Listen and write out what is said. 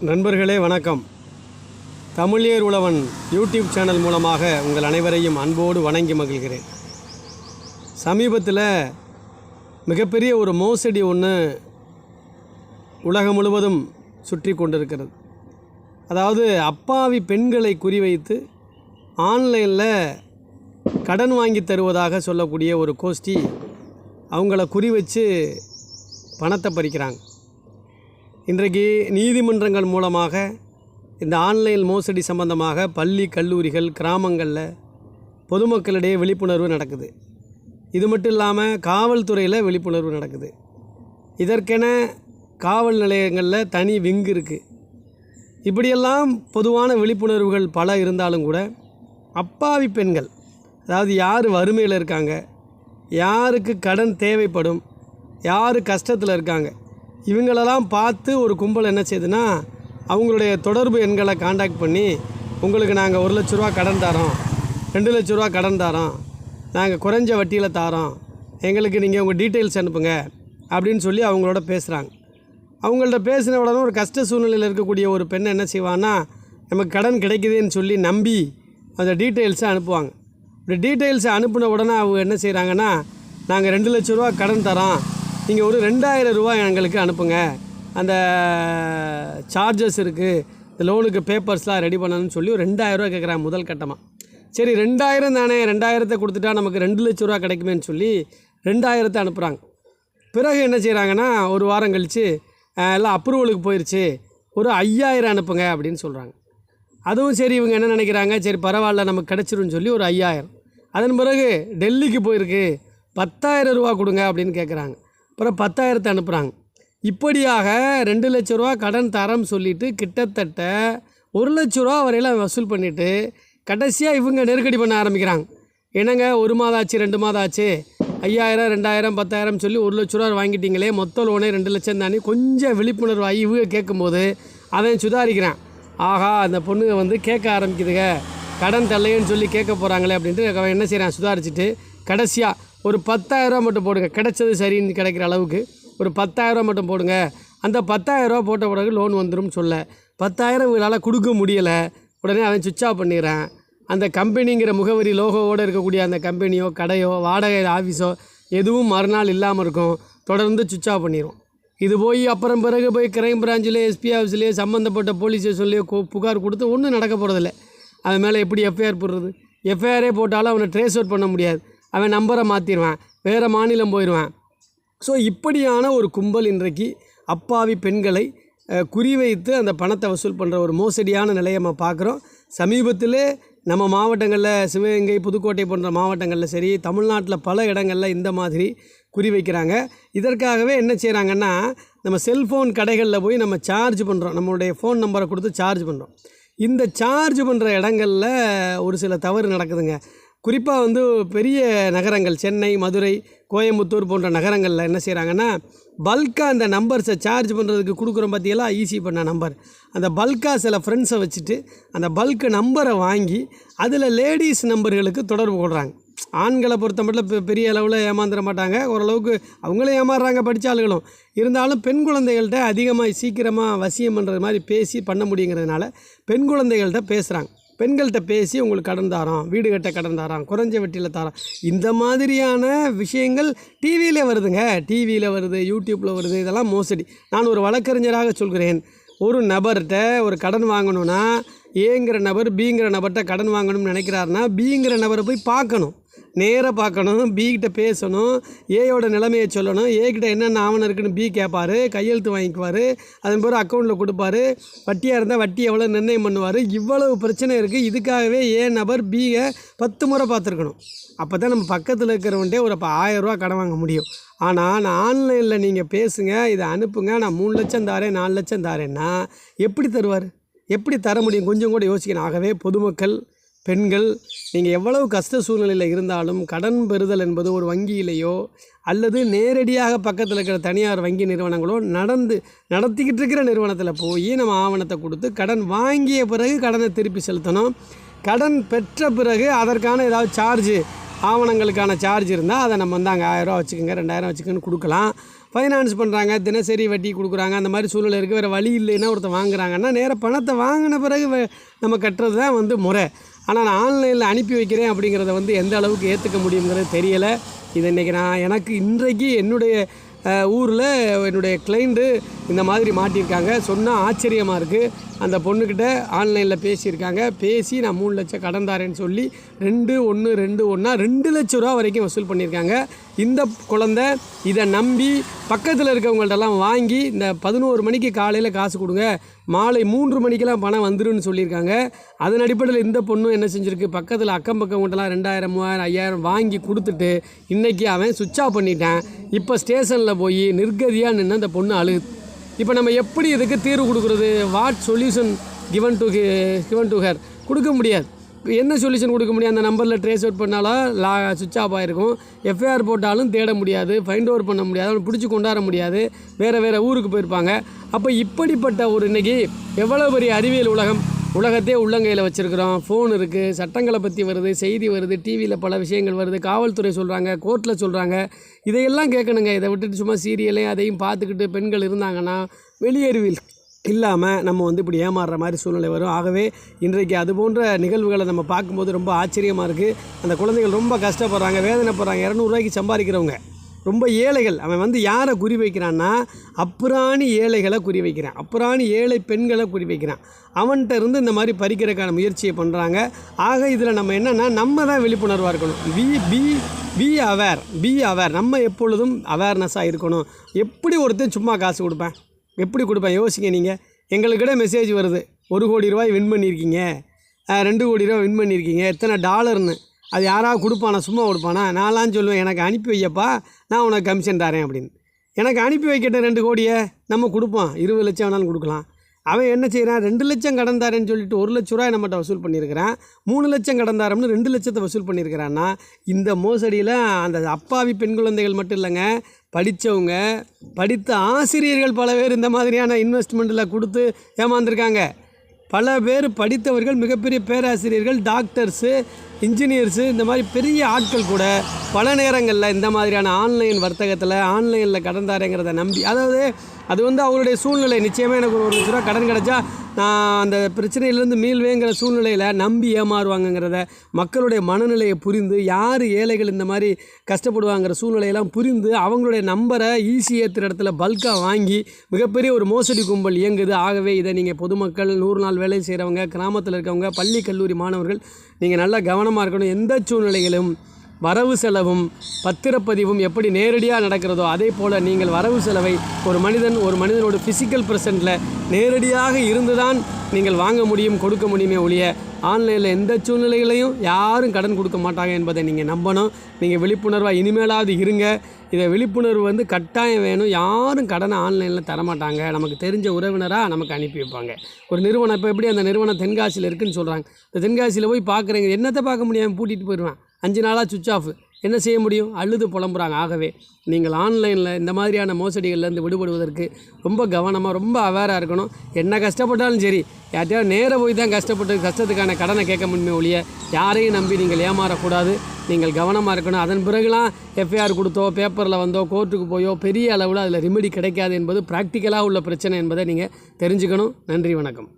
நண்பர்களே வணக்கம். தமிழியர் உழவன் YouTube channel மூலமாக உங்கள் அனைவரையும் அன்போடு வணங்கி மகிழ்கிறேன். சமீபத்தில் மிகப்பெரிய ஒரு மோசடி ஒன்று உலகம் முழுவதும் சுற்றி கொண்டிருக்கிறது. அதாவது அப்பாவி பெண்களை குறிவைத்து ஆன்லைனில் கடன் வாங்கி தருவதாக சொல்லக்கூடிய ஒரு கோஷ்டி அவங்கள குறி வச்சு பணத்தை பறிக்கிறாங்க. இன்றைக்கு நீதிமன்றங்கள் மூலமாக இந்த ஆன்லைன் மோசடி சம்பந்தமாக பள்ளி கல்லூரிகள் கிராமங்களில் பொதுமக்களிடையே விழிப்புணர்வு நடக்குது. இது மட்டும் இல்லாமல் காவல்துறையில் விழிப்புணர்வு நடக்குது. இதற்கென காவல் நிலையங்களில் தனி விங்கு இருக்குது இப்படியெல்லாம் பொதுவான விழிப்புணர்வுகள் பல இருந்தாலும் கூட அப்பாவி பெண்கள் அதாவது யார் வறுமையில் இருக்காங்க யாருக்கு கடன் தேவைப்படும் யார் கஷ்டத்தில் இருக்காங்க இவங்களெல்லாம் பார்த்து ஒரு கும்பல் என்ன செய்யுதுன்னா அவங்களுடைய தொடர்பு எண்களை காண்டாக்ட் பண்ணி உங்களுக்கு நாங்கள் ஒரு லட்ச ரூபா கடன் தரோம். ரெண்டு லட்ச ரூபா கடன் தரோம். நாங்கள் குறைஞ்ச வட்டியில் தாரோம். எங்களுக்கு நீங்கள் உங்கள் டீட்டெயில்ஸ் அனுப்புங்க. அப்படின்னு சொல்லி அவங்களோட பேசுகிறாங்க அவங்கள்ட்ட பேசின உடனே ஒரு கஷ்ட சூழ்நிலையில் இருக்கக்கூடிய ஒரு பெண் என்ன செய்வான்னா நமக்கு கடன் கிடைக்குதுன்னு சொல்லி நம்பி அந்த டீட்டெயில்ஸை அனுப்புவாங்க. இப்படி டீட்டெயில்ஸை அனுப்பின உடனே அவங்க என்ன செய்கிறாங்கன்னா நாங்கள் ரெண்டு லட்ச ரூபா கடன் தரோம். நீங்கள் ஒரு ரெண்டாயிரம் ரூபா எங்களுக்கு அனுப்புங்க. அந்த சார்ஜஸ் இருக்குது இந்த லோனுக்கு பேப்பர்ஸ்லாம் ரெடி பண்ணணும்னு சொல்லி ஒரு ரெண்டாயிரம் ரூபா கேட்குறாங்க முதல் கட்டமாக சரி ரெண்டாயிரம் தானே ரெண்டாயிரத்தை கொடுத்துட்டா நமக்கு ரெண்டு லட்ச ரூபா கிடைக்குமேன்னு சொல்லி ரெண்டாயிரத்தை அனுப்புகிறாங்க பிறகு என்ன செய்கிறாங்கன்னா ஒரு வாரம் கழித்து எல்லாம் அப்ரூவலுக்கு போயிடுச்சு ஒரு ஐயாயிரம் அனுப்புங்க அப்படின்னு சொல்கிறாங்க அதுவும் சரி இவங்க என்ன நினைக்கிறாங்க? சரி பரவாயில்ல நமக்கு கிடச்சிரும்னு சொல்லி ஒரு ஐயாயிரம். அதன் பிறகு டெல்லிக்கு போயிருக்கு. பத்தாயிரம் ரூபா கொடுங்க அப்படின்னு கேட்குறாங்க அப்புறம் பத்தாயிரத்தை அனுப்புகிறாங்க இப்படியாக ரெண்டு லட்ச ரூபா கடன் தரம் சொல்லிட்டு கிட்டத்தட்ட ஒரு லட்ச ரூபா வரையில வசூல் பண்ணிவிட்டு கடைசியாக இவங்க நெருக்கடி பண்ண ஆரம்பிக்கிறாங்க. என்னங்க ஒரு மாதம் ஆச்சு ரெண்டு மாதம் ஆச்சு ஐயாயிரம் ரெண்டாயிரம் பத்தாயிரம் சொல்லி ஒரு லட்ச ரூபா வாங்கிட்டீங்களே மொத்த லோனே ரெண்டு லட்சம் தானே? கொஞ்சம் விழிப்புணர்வு ஆகி இவங்க கேட்கும்போது அவன் சுதாரிக்கிறான். ஆஹா அந்த பொண்ணுங்க வந்து கேட்க ஆரம்பிக்குதுங்க. கடன் தள்ளையன்னு சொல்லி கேட்க போகிறாங்களே அப்படின்ட்டு அவன் என்ன செய்கிறான் சுதாரிச்சுட்டு கடைசியாக ஒரு பத்தாயிரரூவா மட்டும் போடுங்க. கிடைச்சது சரின்னு கிடைக்கிற அளவுக்கு ஒரு பத்தாயிரரூவா மட்டும் போடுங்க. அந்த பத்தாயிரரூவா போட்ட பிறகு லோன் வந்துடும் சொல்ல. பத்தாயிரம் இவங்களால் கொடுக்க முடியலை. உடனே அவன் சுவிட்ச் ஆஃப் பண்ணிடுறான். அந்த கம்பெனிங்கிற முகவரி லோகோவோடு இருக்கக்கூடிய அந்த கம்பெனியோ கடையோ வாடகை ஆஃபீஸோ எதுவும் மறுநாள் இல்லாமல் இருக்கும். தொடர்ந்து சுவிட்ச் ஆஃப் பண்ணிடும் இது போய் அப்புறம் பிறகு போய் கிரைம் பிரான்ச்சில் எஸ்பி ஆஃபீஸ்லேயே சம்மந்தப்பட்ட போலீஸ் ஸ்டேஷன்லேயோ புகார் கொடுத்து ஒன்றும் நடக்க போகிறதில்ல அது மேலே எப்படி எஃப்ஐஆர் போடுறது? எஃப்ஐஆரே போட்டாலும் அவனை ட்ரேஸ் அவுட் பண்ண முடியாது. அவன் நம்பரை மாற்றிடுவான் வேறு மாநிலம் போயிடுவான் ஸோ இப்படியான ஒரு கும்பல் இன்றைக்கு அப்பாவி பெண்களை குறிவைத்து அந்த பணத்தை வசூல் பண்ணுற ஒரு மோசடியான நிலையை நம்ம பார்க்குறோம். சமீபத்தில் நம்ம மாவட்டங்களில் சிவகங்கை புதுக்கோட்டை போன்ற மாவட்டங்களில் சரி தமிழ்நாட்டில் பல இடங்களில் இந்த மாதிரி குறி வைக்கிறாங்க இதற்காகவே என்ன செய்கிறாங்கன்னா நம்ம செல்ஃபோன் கடைகளில் போய் நம்ம சார்ஜ் பண்ணுறோம் நம்மளுடைய ஃபோன் நம்பரை கொடுத்து சார்ஜ் பண்ணுறோம் இந்த சார்ஜ் பண்ணுற இடங்களில் ஒரு சில தவறு நடக்குதுங்க. குறிப்பாக வந்து பெரிய நகரங்கள் சென்னை மதுரை கோயம்புத்தூர் போன்ற நகரங்களில் என்ன செய்கிறாங்கன்னா பல்காக அந்த நம்பர்ஸை சார்ஜ் பண்ணுறதுக்கு கொடுக்குறோம் பார்த்தீங்களா ஈஸி பண்ண நம்பர் அந்த பல்காக சில ஃப்ரெண்ட்ஸை வச்சுட்டு அந்த பல்க் நம்பரை வாங்கி அதில் லேடிஸ் நம்பர்களுக்கு தொடர்பு கொள்கிறாங்க ஆண்களை பொறுத்த மட்டும் பெ- பெரிய அளவில் ஏமாந்துட மாட்டாங்க. ஓரளவுக்கு அவங்களும் ஏமாறுறாங்க படித்த ஆளுகளும். இருந்தாலும் பெண் குழந்தைகள்கிட்ட அதிகமாக சீக்கிரமாக வசியம் பண்ணுறது மாதிரி பேசி பண்ண முடியுங்கிறதுனால பெண் குழந்தைகள்கிட்ட பேசுகிறாங்க பெண்கள்கிட்ட பேசி உங்களுக்கு கடன் தாரோம் வீடு கட்ட கடன் தாரோம் குறைஞ்ச வட்டியில் தாரோம். இந்த மாதிரியான விஷயங்கள் டிவியில் வருதுங்க. டிவியில் வருது யூடியூப்பில் வருது இதெல்லாம் மோசடி. நான் ஒரு வழக்கறிஞராக சொல்கிறேன். ஒரு நபர்கிட்ட ஒரு கடன் வாங்கணும்னா ஏங்கிற நபர் பிங்கிற நபர்கிட்ட கடன் வாங்கணும்னு நினைக்கிறாருன்னா பிங்கிற நபரை போய் பார்க்கணும். நேராக பார்க்கணும் பி கிட்ட பேசணும் ஏயோட நிலைமையை சொல்லணும். ஏ கிட்ட என்னென்ன ஆவணம் இருக்குன்னு பி கேட்பாரு கையெழுத்து வாங்கிக்குவார் அதன் பிறகு அக்கௌண்ட்டில் கொடுப்பாரு வட்டியாக இருந்தால் வட்டி எவ்வளோ நிர்ணயம் பண்ணுவார் இவ்வளவு பிரச்சனை இருக்குது இதுக்காகவே ஏ நபர் பியை பத்து முறை பார்த்துருக்கணும். அப்போ தான் நம்ம பக்கத்தில் இருக்கிறவன்ட்டே ஒரு இப்போ ஆயிரரூவா கடன் வாங்க முடியும். ஆனால் நான் ஆன்லைனில் நீங்கள் பேசுங்க இதை அனுப்புங்க நான் மூணு லட்சம் தாரேன் நாலு லட்சம் தாரேன்னா எப்படி தருவார்? எப்படி தர முடியும்? கொஞ்சம் கூட யோசிக்கணும். ஆகவே பொதுமக்கள் பெண்கள் நீங்கள் எவ்வளவு கஷ்ட சூழ்நிலையில் இருந்தாலும் கடன் பெறுதல் என்பது ஒரு வங்கியிலேயோ அல்லது நேரடியாக பக்கத்தில் இருக்கிற தனியார் வங்கி நிறுவனங்களோ நடந்து நடத்திக்கிட்டு இருக்கிற நிறுவனத்தில் போய் நம்ம ஆவணத்தை கொடுத்து கடன் வாங்கிய பிறகு கடனை திருப்பி செலுத்தணும். கடன் பெற்ற பிறகு அதற்கான ஏதாவது சார்ஜு ஆவணங்களுக்கான சார்ஜ் இருந்தால் அதை நம்ம வந்து அங்கே ஆயிரரூவா வச்சுக்கோங்க ரெண்டாயிரம் வச்சுக்கோன்னு கொடுக்கலாம். ஃபைனான்ஸ் பண்ணுறாங்க தினசரி வட்டி கொடுக்குறாங்க அந்த மாதிரி சூழ்நிலை இருக்குது வேறு வழி இல்லைன்னா ஒருத்தர் வாங்குறாங்கன்னா நேராக பணத்தை வாங்கின பிறகு நம்ம கட்டுறது தான் வந்து முறை. ஆனால் நான் ஆன்லைனில் அனுப்பி வைக்கிறேன் அப்படிங்கிறத வந்து எந்த அளவுக்கு ஏற்றுக்க முடியுங்கிறது தெரியலை. இது இன்றைக்கி நான் எனக்கு இன்றைக்கு என்னுடைய ஊரில் என்னுடைய கிளைண்ட்டு இந்த மாதிரி மாட்டியிருக்காங்க. சொன்னால் ஆச்சரியமாக இருக்குது அந்த பொண்ணுக்கிட்ட ஆன்லைனில் பேசியிருக்காங்க. பேசி நான் மூணு லட்சம் கடன் தாரேன்னு சொல்லி ரெண்டு ஒன்று ரெண்டு ஒன்றா ரெண்டு லட்ச ரூபா வரைக்கும் வசூல் பண்ணியிருக்காங்க. இந்த குழந்தை இதை நம்பி பக்கத்தில் இருக்கவங்கள்ட்டெல்லாம் வாங்கி இந்த பதினோரு மணிக்கு காலையில் காசு கொடுங்க. மாலை மூன்று மணிக்கெல்லாம் பணம் வந்துருன்னு சொல்லியிருக்காங்க. அதன் அடிப்படையில் இந்த பொண்ணும் என்ன செஞ்சுருக்கு? பக்கத்தில் அக்கம் பக்கம்கிட்டலாம் ரெண்டாயிரம் மூவாயிரம் ஐயாயிரம் வாங்கி கொடுத்துட்டு இன்றைக்கி அவன் சுவிட்ச் ஆஃப் பண்ணிட்டான். இப்போ ஸ்டேஷனில் போய் நிர்கதியாக நின்று அந்த பொண்ணு அழுகுது இப்போ நம்ம எப்படி இதுக்கு தீர்வு கொடுக்குறது? What solution given to given to her கொடுக்க முடியாது. என்ன சொல்யூஷன் கொடுக்க முடியும்? அந்த நம்பரில் ட்ரேஸ் அவுட் பண்ணாலும் லா சுவிட்ச் ஆஃப் ஆகிருக்கும் எஃப்ஐஆர் போட்டாலும் தேட முடியாது. ஃபைண்ட் அவுட் பண்ண முடியாது. அவனை பிடிச்சி கொண்டாட முடியாது. வேறு வேறு ஊருக்கு போயிருப்பாங்க. அப்போ இப்படிப்பட்ட ஒரு இன்னைக்கு எவ்வளோ பெரிய அறிவியல் உலகம் உலகத்தையே உள்ளங்கையில் வச்சுருக்கிறோம். ஃபோன் இருக்குது சட்டங்களை பற்றி வருது செய்தி வருது டிவியில் பல விஷயங்கள் வருது. காவல்துறை சொல்கிறாங்க கோர்ட்டில் சொல்கிறாங்க இதையெல்லாம் கேட்கணுங்க. இதை விட்டுட்டு சும்மா சீரியலையும் அதையும் பார்த்துக்கிட்டு பெண்கள் இருந்தாங்கன்னா வெளியேறுவில் இல்லாமல் நம்ம வந்து இப்படி ஏமாறுற மாதிரி சூழ்நிலை வரும். ஆகவே இன்றைக்கு அது போன்ற நிகழ்வுகளை நம்ம பார்க்கும்போது ரொம்ப ஆச்சரியமாக இருக்குது அந்த குழந்தைகள் ரொம்ப கஷ்டப்படுறாங்க வேதனைப்படுறாங்க. இரநூறுவாய்க்கு சம்பாதிக்கிறவங்க. ரொம்ப ஏழைகள். அவன் வந்து யாரை குறி வைக்கிறான்னா அப்புறாணி ஏழைகளை குறி வைக்கிறான். அப்புறாணி ஏழை பெண்களை குறி வைக்கிறான். அவன்கிட்ட இருந்து இந்த மாதிரி பறிக்கிறதுக்கான முயற்சியை பண்ணுறாங்க ஆக இதில் நம்ம என்னென்னா நம்ம தான் விழிப்புணர்வாக இருக்கணும். We be be aware be aware நம்ம எப்பொழுதும் அவேர்னஸாக இருக்கணும். எப்படி ஒருத்தன் சும்மா காசு கொடுப்பேன்? எப்படி கொடுப்பேன்? யோசிங்க நீங்கள் எங்களுக்கிட்ட மெசேஜ் வருது. ஒரு கோடி ரூபாய் வின் பண்ணியிருக்கீங்க. ரெண்டு கோடி ரூபாய் வின் பண்ணியிருக்கீங்க. எத்தனை டாலர்னு அது யாராவது கொடுப்பானா சும்மா கொடுப்பானா? நான்லாம் சொல்லுவேன் எனக்கு அனுப்பி வையப்பா நான் உனக்கு கமிஷன் தரேன் அப்படின்னு. எனக்கு அனுப்பி வைக்கட்டும் ரெண்டு கோடியை. நம்ம கொடுப்போம். இருபது லட்சம் வேணாலும் கொடுக்கலாம். அவன் என்ன செய்கிறான் ரெண்டு லட்சம் கடன் தரேன்னு சொல்லிட்டு ஒரு லட்ச ரூபாய் நம்மகிட்ட வசூல் பண்ணியிருக்கிறான். மூணு லட்சம் கடன் தரம்னு ரெண்டு லட்சத்தை வசூல் பண்ணியிருக்கிறான்னா இந்த மோசடியில் அந்த அப்பாவி பெண் குழந்தைகள் மட்டும் இல்லைங்க படித்தவங்க படித்த ஆசிரியர்கள் பல பேர் இந்த மாதிரியான இன்வெஸ்ட்மெண்ட்டில் கொடுத்து ஏமாந்துருக்காங்க. பல பேர் படித்தவர்கள் மிகப்பெரிய பேராசிரியர்கள் டாக்டர்ஸு இன்ஜினியர்ஸு இந்த மாதிரி பெரிய ஆட்கள் கூட பல நேரங்களில் இந்த மாதிரியான ஆன்லைன் வர்த்தகத்தில் ஆன்லைனில் கடன் தாரேங்கிறத நம்பி அதாவது அது வந்து அவருடைய சூழ்நிலை. நிச்சயமாக எனக்கு ஒரு ஒரு லட்ச ரூபா கடன் கிடச்சா நான் அந்த பிரச்சனையிலேருந்து மீள்வேங்கிற சூழ்நிலையில் நம்பி ஏமாறுவாங்கங்கிறத மக்களுடைய மனநிலையை புரிந்து யார் ஏழைகள் இந்த மாதிரி கஷ்டப்படுவாங்கிற சூழ்நிலையெல்லாம் புரிந்து அவங்களுடைய நம்பரை ஈஸி ஏற்றுற இடத்துல பல்காக வாங்கி மிகப்பெரிய ஒரு மோசடி கும்பல் இயங்குது. ஆகவே இதை நீங்கள் பொதுமக்கள் நூறு நாள் வேலை செய்கிறவங்க கிராமத்தில் இருக்கவங்க பள்ளி கல்லூரி மாணவர்கள் நீங்கள் நல்லா கவனமாக இருக்கணும். எந்த சூழ்நிலையிலும் வரவு செலவும் பத்திரப்பதிவும் எப்படி நேரடியாக நடக்கிறதோ அதே போல் நீங்கள் வரவு செலவை ஒரு மனிதன் ஒரு மனிதனோட ஃபிசிக்கல் ப்ரெசண்ட்டில் நேரடியாக இருந்து தான் நீங்கள் வாங்க முடியும் கொடுக்க முடியுமே ஒழிய ஆன்லைனில் எந்த சூழ்நிலைகளையும் யாரும் கடன் கொடுக்க மாட்டாங்க என்பதை நீங்கள் நம்பணும். நீங்கள் விழிப்புணர்வாக இனிமேலாவது இருங்க. இதை விழிப்புணர்வு வந்து கட்டாயம் வேணும். யாரும் கடனை ஆன்லைனில் தரமாட்டாங்க. நமக்கு தெரிஞ்ச உறவினராக நமக்கு அனுப்பி வைப்பாங்க. ஒரு நிறுவனம் இப்போ எப்படி அந்த நிறுவனம் தென்காசியில் இருக்குதுன்னு சொல்கிறாங்க இந்த தென்காசியில் போய் பார்க்குறீங்க. என்னத்தை பார்க்க முடியாமல் பூட்டிகிட்டு போயிடுவேன். அஞ்சு நாளாக சுவிச் ஆஃப் என்ன செய்ய முடியும்? அழுது புலம்புறாங்க. ஆகவே நீங்கள் ஆன்லைனில் இந்த மாதிரியான மோசடிகள்லேருந்து விடுபடுவதற்கு ரொம்ப கவனமாக ரொம்ப அவேராக இருக்கணும். என்ன கஷ்டப்பட்டாலும் சரி யார்ட்டையாவது நேராக போய் தான் கஷ்டப்பட்டு கஷ்டத்துக்கான கடனை கேட்க முடியுமே ஒழிய யாரையும் நம்பி நீங்கள் ஏமாறக்கூடாது. நீங்கள் கவனமாக இருக்கணும். அதன் பிறகுலாம் எஃப்ஐஆர் கொடுத்தோ பேப்பரில் வந்தோ கோர்ட்டுக்கு போயோ பெரிய அளவில் அதில் ரிமெடி கிடைக்காது என்பது ப்ராக்டிக்கலாக உள்ள பிரச்சனை என்பதை நீங்கள் தெரிஞ்சுக்கணும். நன்றி வணக்கம்.